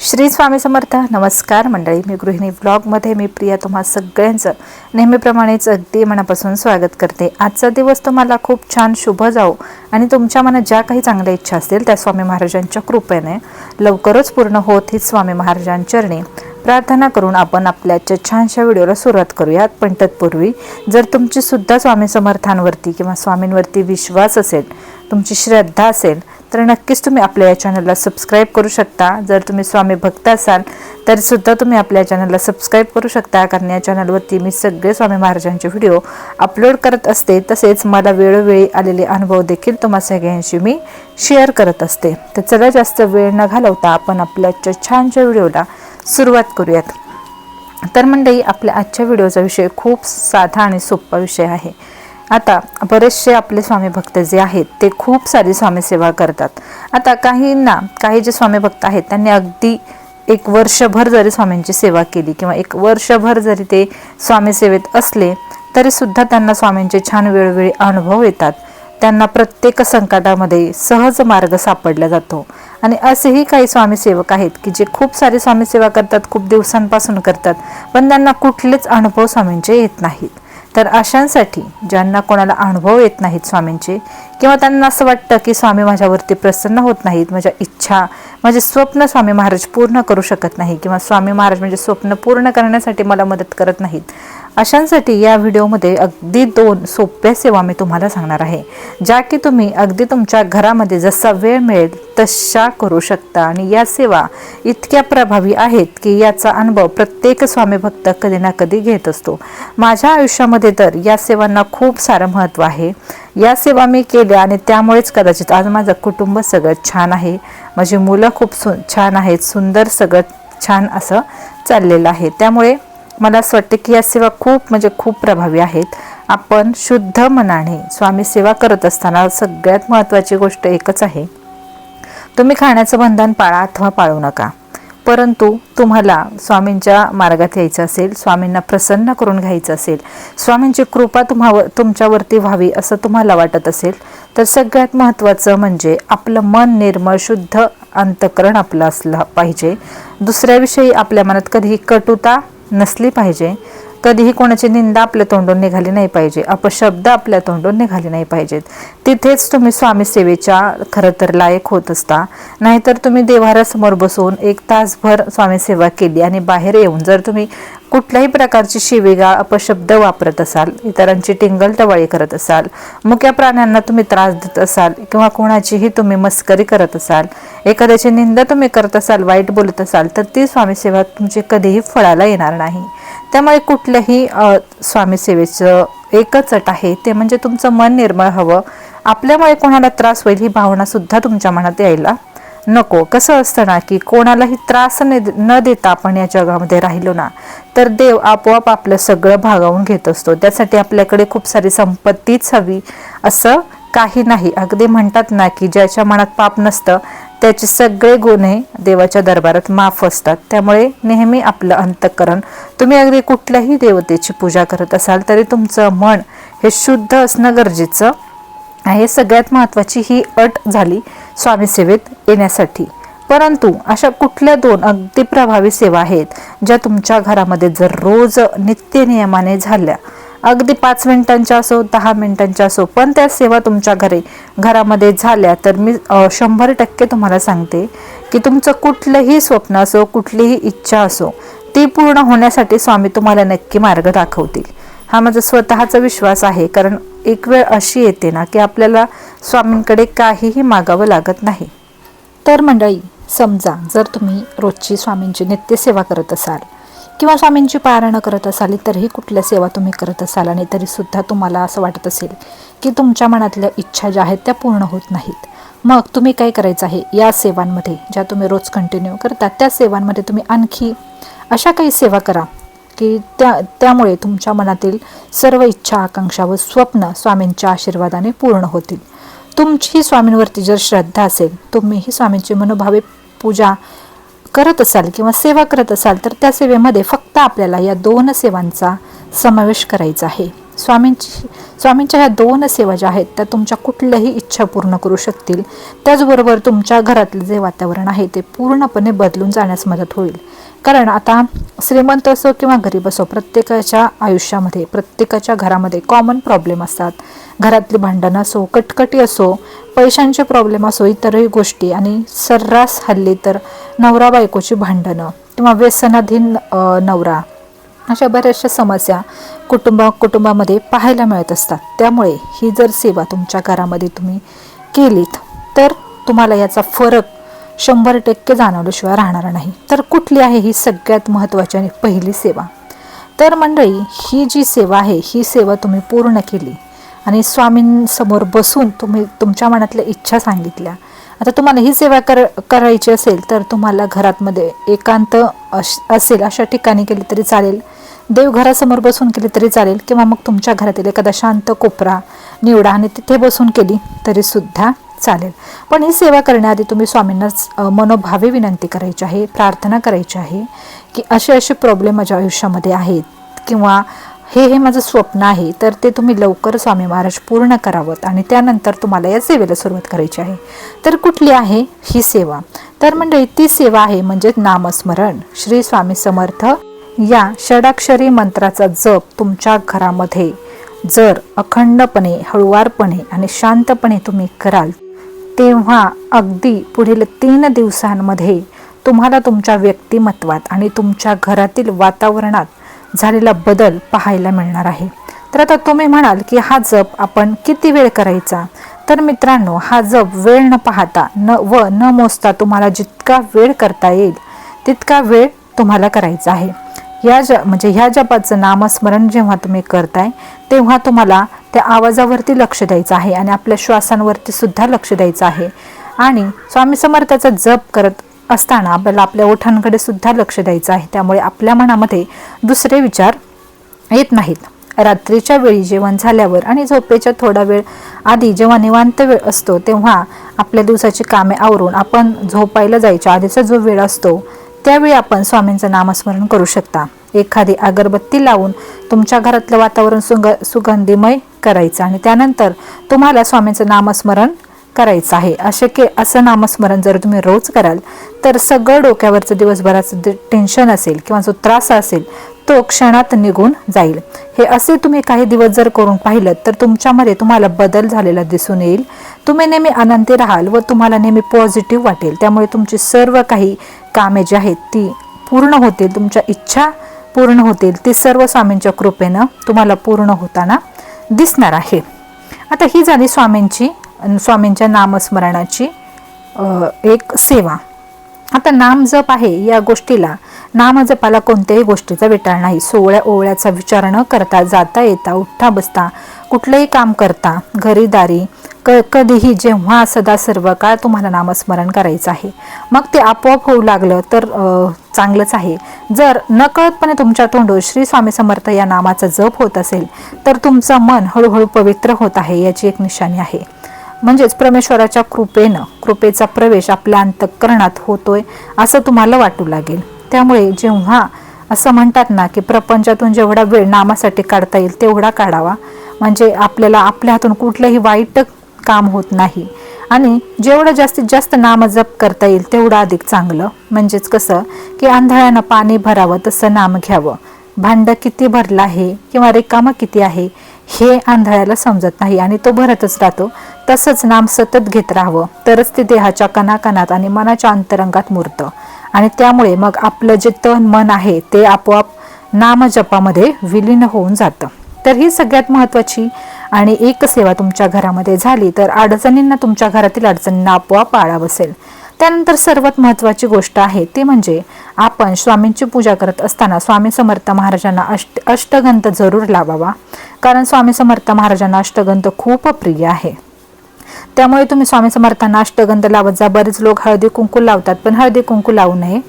श्री स्वामी समर्थ नमस्कार मंडळी. मी गृहिणी ब्लॉगमध्ये मी प्रिया तुम्हा सगळ्यांचं नेहमीप्रमाणेच अगदी मनापासून स्वागत करते. आजचा दिवस तुम्हाला खूप छान शुभ जाओ आणि तुमच्या मनात ज्या काही चांगल्या इच्छा असतील त्या स्वामी महाराजांच्या कृपेने लवकरच पूर्ण होत ही स्वामी महाराजांचरणी प्रार्थना करून आपण आपल्याच्या छानशा व्हिडिओला सुरुवात करूयात. पण तत्पूर्वी जर तुमची सुद्धा स्वामी समर्थांवरती किंवा स्वामींवरती विश्वास असेल तुमची श्रद्धा असेल तर नक्कीच तुम्ही आपल्या या चॅनलला सबस्क्राईब करू शकता. जर तुम्ही स्वामी भक्त असाल तर सुद्धा तुम्ही आपल्या चॅनलला सबस्क्राईब करू शकता. कारण या चॅनलवरती मी सगळे स्वामी महाराजांचे व्हिडिओ अपलोड करत असते. तसेच मला वेळोवेळी आलेले अनुभव देखील तुम्हा सगळ्यांशी मी शेअर करत असते. तर चला जास्त वेळ न घालवता आपण आपल्या छानशा व्हिडिओला सुरुवात करूयात. तर मंडळी आपल्या आजच्या व्हिडिओचा विषय खूप साधा आणि सोपा विषय आहे. आता बरेचसे आपले स्वामी भक्त जे आहेत ते खूप सारी स्वामी सेवा करतात. आता काहींना काही जे स्वामी भक्त आहेत त्यांनी अगदी एक वर्षभर जरी स्वामींची सेवा केली किंवा एक वर्षभर जरी ते स्वामी सेवेत असले तरीसुद्धा त्यांना स्वामींचे छान वेळोवेळी अनुभव येतात. त्यांना प्रत्येक संकटामध्ये सहज मार्ग सापडला जातो. आणि असेही काही स्वामीसेवक आहेत की जे खूप सारे स्वामी सेवा करतात खूप दिवसांपासून करतात पण त्यांना कुठलेच अनुभव स्वामींचे येत नाहीत. तर अशांसाठी ज्यांना कोणाला अनुभव येत नाहीत स्वामींचे किंवा त्यांना असं वाटतं की स्वामी माझ्यावरती प्रसन्न होत नाहीत माझ्या इच्छा माझे स्वप्न स्वामी महाराज पूर्ण करू शकत नाही किंवा स्वामी महाराज म्हणजे स्वप्न पूर्ण करण्यासाठी मला मदत करत नाहीत अशांसाठी या व्हिडिओमध्ये अगदी दोन सोप्या सेवा मी तुम्हाला सांगणार आहे ज्या की तुम्ही अगदी तुमच्या घरामध्ये जसा वेळ मिळेल तशा करू शकता. आणि या सेवा इतक्या प्रभावी आहेत की याचा अनुभव प्रत्येक स्वामी भक्त कधी ना कधी घेत असतो. माझ्या आयुष्यामध्ये तर या सेवांना खूप सारं महत्त्व आहे. या सेवा मी केल्या आणि त्यामुळेच कदाचित आज माझं कुटुंब सगळं छान आहे. माझी मुलं खूप सु छान आहेत सुंदर सगळं छान असं चाललेलं आहे. त्यामुळे मला असं वाटतं की या सेवा खूप म्हणजे खूप प्रभावी आहेत. आपण शुद्ध मनाने स्वामी सेवा करत असताना सगळ्यात महत्त्वाची गोष्ट एकच आहे. तुम्ही खाण्याचं बंधन पाळा अथवा पाळू नका. परंतु तुम्हाला स्वामींच्या मार्गात यायचं असेल स्वामींना प्रसन्न करून घ्यायचं असेल स्वामींची कृपा तुम्हावर तुमच्यावरती व्हावी असं तुम्हाला वाटत असेल तर सगळ्यात महत्त्वाचं म्हणजे आपलं मन निर्मळ शुद्ध अंतकरण आपलं असलं पाहिजे. दुसऱ्याविषयी आपल्या मनात कधीही कटुता नसली पाहिजे. कधीही कोणाची निंदा आपल्या तोंडून निघाली नाही पाहिजे. अपशब्द आपल्या तोंडून निघाले नाही पाहिजेत. तिथेच तुम्ही स्वामी सेवेच्या खरं तर लायक होत असता. नाहीतर तुम्ही देवारासमोर बसून एक तासभर स्वामी सेवा केली आणि बाहेर येऊन जर तुम्ही कुठल्याही प्रकारची शिवीगाळ अपशब्द वापरत असाल इतरांची टिंगल टवाळी करत असाल मुक्या प्राण्यांना तुम्ही त्रास देत असाल किंवा कोणाचीही तुम्ही मस्करी करत असाल एखाद्याची निंदा तुम्ही करत असाल वाईट बोलत असाल तर ती स्वामीसेवा तुमची कधीही फळाला येणार नाही. त्यामुळे कुठल्याही स्वामीसेवेचं एकच अट आहे ते म्हणजे तुमचं मन निर्मळ हवं. आपल्यामुळे कोणाला त्रास होईल ही भावनासुद्धा तुमच्या मनात यायला नको. कसं असतं ना की कोणालाही त्रास न देता आपण या जगामध्ये राहिलो ना तर देव आपोआप आपलं सगळं भागावून घेत असतो. त्यासाठी आपल्याकडे खूप सारी संपत्तीच हवी असं काही नाही. अगदी म्हणतात ना की ज्याच्या मनात पाप नसतं त्याचे सगळे गुन्हे देवाच्या दरबारात माफ असतात. त्यामुळे नेहमी आपलं अंतकरण तुम्ही अगदी कुठल्याही देवतेची पूजा करत असाल तरी तुमचं मन हे शुद्ध असणं गरजेचं आहे. सगळ्यात महत्त्वाची ही अट झाली स्वामी सेवेत येण्यासाठी. परंतु अशा कुठल्या दोन अगदी प्रभावी सेवा आहेत ज्या तुमच्या घरामध्ये जर रोज नित्य नियमाने झाल्या? अगदी पाच मिनिटांच्या असो दहा मिनिटांच्या असो पण त्या सेवा तुमच्या घरी घरामध्ये झाल्या तर मी शंभर टक्के तुम्हाला सांगते की तुमचं कुठलंही स्वप्न असो कुठलीही इच्छा असो ती पूर्ण होण्यासाठी स्वामी तुम्हाला नक्की मार्ग दाखवतील. हा माझा स्वतःचा विश्वास आहे. कारण एक वेळ अशी येते ना की आपल्याला स्वामींकडे काहीही मागावं लागत नाही. तर मंडळी समजा जर तुम्ही रोजची स्वामींची नित्यसेवा करत असाल किंवा स्वामींची पारायणं करत असाल तरीही कुठल्या सेवा तुम्ही करत असाल आणि तरीसुद्धा तुम्हाला असं वाटत असेल की तुमच्या मनातल्या इच्छा ज्या आहेत त्या पूर्ण होत नाहीत. मग तुम्ही काय करायचं आहे? या सेवांमध्ये ज्या तुम्ही रोज कंटिन्यू करता त्या सेवांमध्ये तुम्ही आणखी अशा काही सेवा करा की त्या त्यामुळे तुमच्या मनातील सर्व इच्छा आकांक्षा व स्वप्न स्वामींच्या आशीर्वादाने पूर्ण होतील. तुमची स्वामींवरती जर श्रद्धा असेल तुम्हीही स्वामींची मनोभावे पूजा करत असाल किंवा सेवा करत असाल तर त्या सेवेमध्ये फक्त आपल्याला या दोन सेवांचा समावेश करायचा आहे. स्वामींची स्वामींच्या ह्या दोन सेवा ज्या आहेत त्या तुमच्या कुठल्याही इच्छा पूर्ण करू शकतील. त्याचबरोबर तुमच्या घरातलं जे वातावरण आहे ते पूर्णपणे बदलून जाण्यास मदत होईल. कारण आता श्रीमंत असो किंवा गरीब असो प्रत्येकाच्या आयुष्यामध्ये प्रत्येकाच्या घरामध्ये कॉमन प्रॉब्लेम असतात. घरातली भांडणं असो कटकटी असो पैशांचे प्रॉब्लेम असो इतरही गोष्टी आणि सर्रास हल्ली तर नवरा बायकोची भांडणं किंवा व्यसनाधीन नवरा अशा बऱ्याचशा समस्या कुटुंबा कुटुंबामध्ये पाहायला मिळत असतात. त्यामुळे ही जर सेवा तुमच्या घरामध्ये तुम्ही केलीत तर तुम्हाला याचा फरक शंभर टक्के जाणवल्याशिवाय राहणार नाही. तर कुठली आहे ही सगळ्यात महत्त्वाची आणि पहिली सेवा? तर मंडळी ही जी सेवा आहे ही सेवा तुम्ही पूर्ण केली आणि स्वामींसमोर बसून तुम्ही तुमच्या मनातल्या इच्छा सांगितल्या. आता तुम्हाला ही सेवा कर करायची असेल तर तुम्हाला घरातमध्ये एकांत अश असेल अशा ठिकाणी केली तरी चालेल. देवघरासमोर बसून केली तरी चालेल किंवा मग तुमच्या घरातील एखादा शांत कोपरा निवडा आणि तिथे बसून केली तरी सुद्धा चालेल. पण ही सेवा करण्याआधी तुम्ही स्वामींनाच मनोभावे विनंती करायची आहे प्रार्थना करायची आहे की असे असे प्रॉब्लेम माझ्या आयुष्यामध्ये आहेत किंवा हे हे माझं स्वप्न आहे तर ते तुम्ही लवकर स्वामी महाराज पूर्ण करावं आणि त्यानंतर तुम्हाला या सेवेला सुरुवात करायची आहे. तर कुठली आहे ही सेवा? तर मंडळी ती सेवा आहे म्हणजे नामस्मरण. श्री स्वामी समर्थ या षडाक्षरी मंत्राचा जप तुमच्या घरामध्ये. जर अखंडपणे हळुवारपणे आणि शांतपणे तुम्ही कराल तेव्हा अगदी पुढील तीन दिवसांमध्ये तुम्हाला तुमच्या व्यक्तिमत्वात आणि तुमच्या घरातील वातावरणात झालेला बदल पाहायला मिळणार आहे. तर आता तुम्ही म्हणाल की हा जप आपण किती वेळ करायचा? तर मित्रांनो हा जप वेळ न पाहता न व न मोजता तुम्हाला जितका वेळ करता येईल तितका वेळ तुम्हाला करायचा आहे. या ज म्हणजे ह्या जपाचं नामस्मरण जेव्हा तुम्ही करताय तेव्हा तुम्हाला त्या आवाजावरती लक्ष द्यायचं आहे आणि आपल्या श्वासांवरती सुद्धा लक्ष द्यायचं आहे. आणि स्वामी समर्थाचा जप करत असताना आपल्याला आपल्या ओठांकडे सुद्धा लक्ष द्यायचं आहे. त्यामुळे आपल्या मनामध्ये दुसरे विचार येत नाहीत. रात्रीच्या वेळी जेवण झाल्यावर आणि झोपेच्या थोडा वेळ आधी जेव्हा निवांत वेळ असतो तेव्हा आपल्या दिवसाची कामे आवरून आपण झोपायला जायच्या आधीचा जो वेळ असतो त्यावेळी आपण स्वामींचं नामस्मरण करू शकता. एखादी अगरबत्ती लावून तुमच्या घरातलं वातावरण सुंग सुगंधीमय करायचं आणि त्यानंतर तुम्हाला स्वामींचं नामस्मरण करायचं आहे. असे के असं नामस्मरण जर तुम्ही रोज कराल तर सगळं डोक्यावरचं दिवसभराचं टेन्शन असेल किंवा जो त्रास असेल तो क्षणात निघून जाईल. हे असे तुम्ही काही दिवस जर करून पाहिलं तर तुमच्यामध्ये तुम्हाला बदल झालेला दिसून येईल. तुम्ही नेहमी आनंदी राहाल व तुम्हाला नेहमी पॉझिटिव्ह वाटेल. त्यामुळे तुमची सर्व काही कामे जी आहेत ती पूर्ण होतील. तुमच्या इच्छा पूर्ण होतील. ती सर्व स्वामींच्या कृपेनं तुम्हाला पूर्ण होताना दिसणार आहे. आता ही झाली स्वामींची स्वामींच्या नामस्मरणाची एक सेवा. आता नाम जप आहे या गोष्टीला. नामजपाला कोणत्याही गोष्टीचा विटाळ नाही. सोहळ्या ओवळ्याचा विचार न करता जाता येता उठता बसता कुठलंही काम करता घरीदारी क कधीही जेव्हा सदा सर्व काळ तुम्हाला नामस्मरण करायचं आहे. मग ते आपोआप होऊ लागलं तर चांगलंच आहे. जर नकळतपणे तुमच्या तोंडून श्री स्वामी समर्थ या नामाचा जप होत असेल तर तुमचं मन हळूहळू पवित्र होत आहे याची एक निशाणी आहे. म्हणजेच परमेश्वराच्या कृपेनं कृपेचा प्रवेश आपल्या अंतःकरणात होतोय असं तुम्हाला वाटू लागेल. त्यामुळे जेव्हा असं म्हणतात ना की प्रपंचातून जेवढा वेळ नामासाठी काढता येईल तेवढा काढावा. म्हणजे आपल्याला आपल्या हातून कुठलंही वाईट काम होत नाही. आणि जेवढं जास्तीत जास्त नामजप करता येईल तेवढं अधिक चांगलं. म्हणजेच कसं की आंधळ्यानं पाणी भरावं तसं नाम घ्यावं. भांड किती भरलं आहे किंवा रिकामं किती आहे हे आंधळ्याला समजत नाही आणि तो भरतच राहतो. तसंच नाम सतत घेत राहावं. तरच ते देहाच्या कणाकणात आणि मनाच्या अंतरंगात मुरतं. आणि त्यामुळे मग आपलं जे तन मन आहे ते आपोआप नामजपामध्ये विलीन होऊन जातं. तर ही सगळ्यात महत्त्वाची आणि एक सेवा तुमच्या घरामध्ये झाली तर अडचणींना तुमच्या घरातील अडचणींना आपोआप आळा बसेल त्यानंतर सर्वात महत्त्वाची गोष्ट आहे ती म्हणजे आपण स्वामींची पूजा करत असताना स्वामी समर्थ महाराजांना अष्ट अष्टगंध जरूर लावावा. कारण स्वामी समर्थ महाराजांना अष्टगंध खूप प्रिय आहे. त्यामुळे तुम्ही स्वामी समर्थांना अष्टगंध लावत जा. बरेच लोक हळदी कुंकू लावतात पण हळदी कुंकू लावू नये.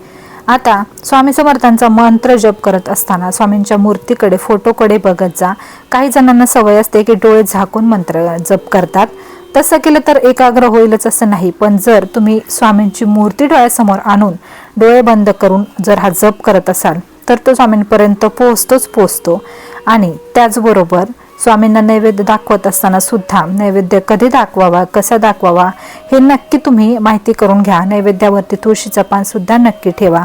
आता स्वामी समर्थांचा मंत्र जप करत असताना स्वामींच्या मूर्तीकडे फोटोकडे बघत जा. काही जणांना सवय असते की डोळे झाकून मंत्र जप करतात. तसं केलं तर एकाग्र होईलच असं नाही. पण जर तुम्ही स्वामींची मूर्ती डोळ्यासमोर आणून डोळे बंद करून जर हा जप करत असाल तर तो स्वामींपर्यंत पोहोचतोच पोहोचतो. आणि त्याचबरोबर स्वामींना नैवेद्य दाखवत असताना सुद्धा नैवेद्य कधी दाखवावा कसा दाखवावा हे नक्की तुम्ही माहिती करून घ्या. नैवेद्यावरती तुळशीचं पान सुद्धा नक्की ठेवा.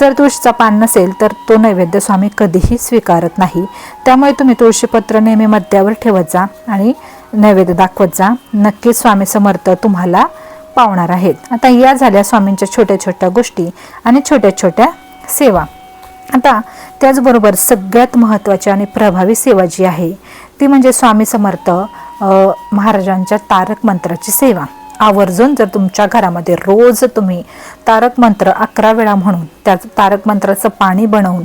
जर तुळशीचं पान नसेल तर तो नैवेद्य स्वामी कधीही स्वीकारत नाही. त्यामुळे तुम्ही तुळशीपत्र नेहमी मध्यावर ठेवत जा आणि नैवेद्य दाखवत जा. नक्कीच स्वामी समर्थ तुम्हाला पावणार आहेत. आता या झाल्या स्वामींच्या छोट्या छोट्या गोष्टी आणि छोट्या छोट्या सेवा. आता त्याचबरोबर सगळ्यात महत्त्वाची आणि प्रभावी सेवा जी आहे ती म्हणजे स्वामी समर्थ महाराजांच्या तारक मंत्राची सेवा. आवर्जून जर तुमच्या घरामध्ये रोज तुम्ही तारक मंत्र अकरा वेळा म्हणून त्या तारक मंत्राचं पाणी बनवून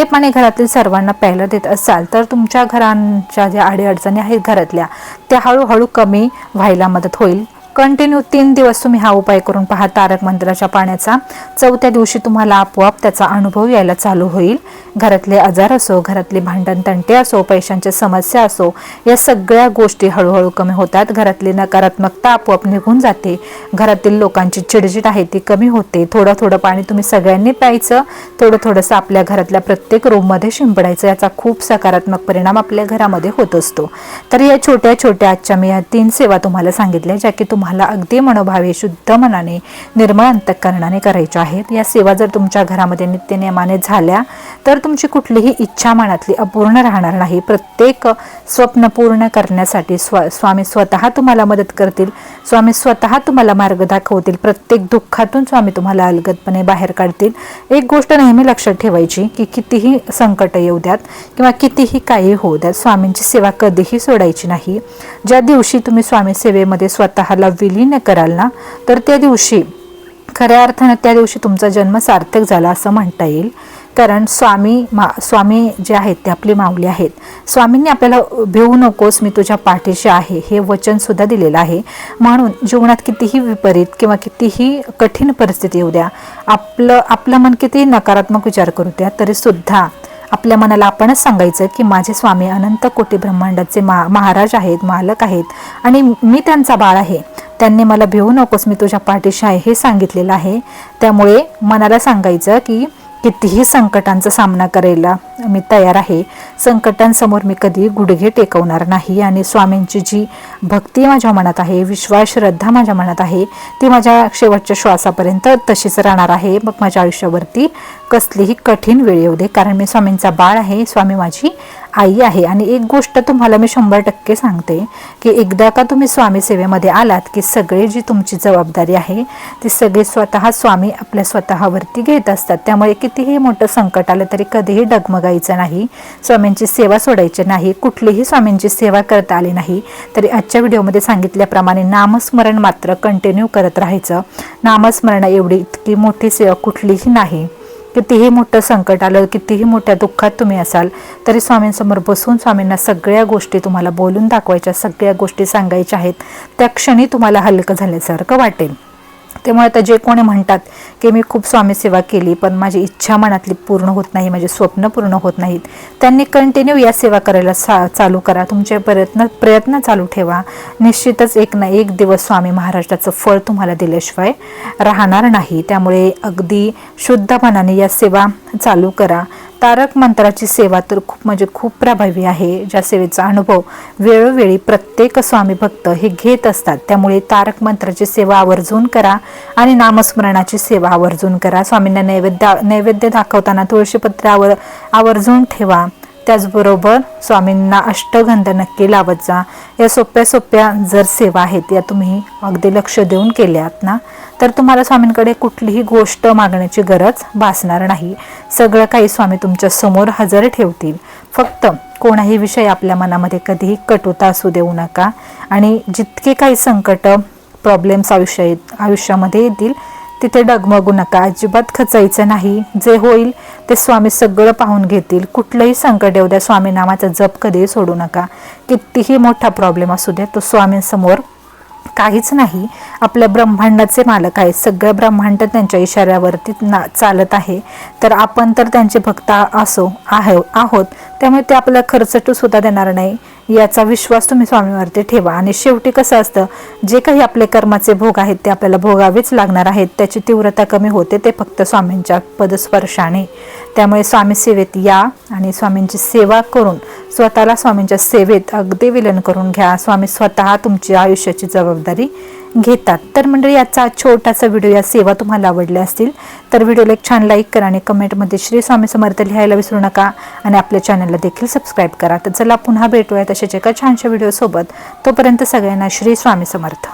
ते पाणी घरातील सर्वांना प्यायला देत असाल तर तुमच्या घरांच्या ज्या अडीअडचणी आहेत घरातल्या त्या हळूहळू कमी व्हायला मदत होईल. कंटिन्यू तीन दिवस तुम्ही हा उपाय करून पहा. तारक मंत्राच्या पाण्याचा. चौथ्या दिवशी तुम्हाला आपोआप त्याचा अनुभव यायला चालू होईल. घरातले आजार असो घरातले भांडण तंटे असो पैशांच्या समस्या असो या सगळ्या गोष्टी हळूहळू कमी होतात. घरातली नकारात्मकता आपोआप निघून जाते. घरातील लोकांची चिडचिड आहे ती कमी होते. थोडं थोडं पाणी तुम्ही सगळ्यांनी प्यायचं. थोडं थोडंसं आपल्या घरातल्या प्रत्येक रूममध्ये शिंपडायचं. याचा खूप सकारात्मक परिणाम आपल्या घरामध्ये होत असतो. तर या छोट्या छोट्या आजच्या मी या तीन सेवा तुम्हाला सांगितल्या ज्या की तुम्हाला अगदी मनोभावे शुद्ध मनाने निर्मळ अंतकरणाने करायच्या आहेत. या सेवा जर तुमच्या घरामध्ये नित्यनियमाने झाल्या तर तुमची कुठलीही इच्छा मनातली अपूर्ण राहणार नाही. प्रत्येक स्वप्न पूर्ण करण्यासाठी स्व स्वामी स्वतः तुम्हाला मदत करतील. स्वामी स्वतः तुम्हाला मार्ग दाखवतील. प्रत्येक दुःखातून स्वामी तुम्हाला अलगदपणे बाहेर काढतील. एक गोष्ट नेहमी लक्षात ठेवायची की कितीही संकट येऊ द्यात किंवा कितीही काही होऊ द्यात स्वामींची सेवा कधीही सोडायची नाही. ज्या दिवशी तुम्ही स्वामी सेवेमध्ये स्वतःला विलीन कराल ना तर त्या दिवशी खऱ्या अर्थानं त्या दिवशी तुमचा जन्म सार्थक झाला असं म्हणता येईल. कारण स्वामी मा स्वामी जे आहेत ते आपली माऊली आहेत. स्वामींनी आपल्याला भिवू नकोस मी तुझ्या पाठीशी आहे हे वचनसुद्धा दिलेलं आहे. म्हणून जीवनात कितीही विपरीत किंवा कितीही कठीण परिस्थिती येऊ द्या आपलं आपलं मन कितीही नकारात्मक विचार करू द्या तरीसुद्धा आपल्या मनाला आपणच सांगायचं की माझे स्वामी अनंत कोटी ब्रह्मांडाचे मा महाराज आहेत मालक आहेत आणि मी त्यांचा बाळ आहे. त्यांनी मला भिवू नकोस मी तुझ्या पाठीशी आहे हे सांगितलेलं आहे. त्यामुळे मनाला सांगायचं की कितीही संकटांचा सामना करायला मी तयार आहे. संकटांसमोर मी कधी गुडघे टेकवणार नाही आणि स्वामींची जी भक्ती माझ्या मनात आहे विश्वास श्रद्धा माझ्या मनात आहे ती माझ्या शेवटच्या श्वासापर्यंत तशीच राहणार आहे. मग माझ्या आयुष्यावरती कसलीही कठीण वेळ येऊ दे कारण मी स्वामींचा बाळ आहे. स्वामी माझी आई आहे. आणि एक गोष्ट तुम्हाला मी शंभर टक्के सांगते की एकदा का तुम्ही स्वामी सेवेमध्ये आलात की सगळे जी तुमची जबाबदारी आहे ती सगळी स्वतः स्वामी आपल्या स्वतःवरती घेत असतात. त्यामुळे कितीही मोठं संकट आलं तरी कधीही डगमगायचं नाही स्वामींची सेवा सोडायची नाही कुठलीही स्वामींची सेवा करता आली नाही. तरी आजच्या व्हिडिओमध्ये सांगितल्याप्रमाणे नामस्मरण मात्र कंटिन्यू करत राहायचं. नामस्मरण एवढी इतकी मोठी सेवा कुठलीही नाही. कितीही मोठं संकट आलं कितीही मोठ्या दुःखात तुम्ही असाल तरी स्वामींसमोर बसून स्वामींना सगळ्या गोष्टी तुम्हाला बोलून दाखवायच्या सगळ्या गोष्टी सांगायच्या आहेत. त्या क्षणी तुम्हाला हलकं झाल्यासारखं वाटेल. त्यामुळे आता जे कोणी म्हणतात की मी खूप स्वामी सेवा केली पण माझी इच्छा मनातली पूर्ण होत नाही माझे स्वप्न पूर्ण होत नाहीत त्यांनी कंटिन्यू या सेवा करायला सा चालू करा. तुमचे प्रयत्न प्रयत्न चालू ठेवा. निश्चितच एक ना एक दिवस स्वामी महाराष्ट्राचं फळ तुम्हाला दिल्याशिवाय राहणार नाही. त्यामुळे अगदी शुद्ध मनाने या सेवा चालू करा. तारक मंत्राची सेवा तर खूप म्हणजे खूप प्रभावी आहे. ज्या सेवेचा अनुभव वेळोवेळी प्रत्येक स्वामी भक्त हे घेत असतात त्यामुळे तारक मंत्राची सेवा आवर्जून करा आणि नामस्मरणाची सेवा आवर्जून करा. स्वामींना नैवेद्य नैवेद्य दाखवताना तुळशीपत्रावर आवर्जून ठेवा. त्याचबरोबर स्वामींना अष्टगंध नक्की लावत जा. या सोप्या सोप्या जर सेवा आहेत या तुम्ही अगदी लक्ष देऊन केल्यात ना तर तुम्हाला स्वामींकडे कुठलीही गोष्ट मागण्याची गरज भासणार नाही. सगळं काही स्वामी तुमच्यासमोर हजर ठेवतील. फक्त कोणाही विषय आपल्या मनामध्ये कधीही कटुता असू देऊ नका. आणि जितके काही संकट प्रॉब्लेम्स आयुष्य आयुष्यामध्ये येतील तिथे डगमगू नका. अजिबात खचायचं नाही. जे होईल ते स्वामी सगळं पाहून घेतील. कुठलंही संकट येऊ द्या स्वामी नामाचा जप कधीही सोडू नका. कितीही मोठा प्रॉब्लेम असू द्या तो स्वामींसमोर काहीच नाही. आपल्या ब्रह्मांडाचे मालक आहेत. सगळं ब्रह्मांड त्यांच्या इशाऱ्यावरती ना चालत आहे. तर आपण तर त्यांचे भक्त असो आहे आहोत. त्यामुळे ते आपल्याला खर्चटू सुद्धा देणार नाही. याचा विश्वास तुम्ही स्वामीवरती ठेवा. आणि शेवटी कसं असतं जे काही आपले कर्माचे भोग आहेत ते आपल्याला भोगावेच लागणार आहेत. त्याची तीव्रता कमी होते ते फक्त स्वामींच्या पदस्पर्शाने. त्यामुळे स्वामी सेवेत या आणि स्वामींची सेवा करून स्वतःला स्वामींच्या सेवेत अगदी विलन करून घ्या. स्वामी स्वतः तुमची आयुष्याची जबाबदारी घेतात. तर मंडळी याचा छोटासा व्हिडिओ या सेवा तुम्हाला आवडल्या असतील तर व्हिडिओला एक छान लाईक करा आणि कमेंटमध्ये श्री स्वामी समर्थ लिहायला विसरू नका आणि आपल्या चॅनलला देखील सबस्क्राईब करा. तर चला पुन्हा भेटूया तशाच एका छानशा व्हिडिओसोबत. तोपर्यंत सगळ्यांना श्री स्वामी समर्थ.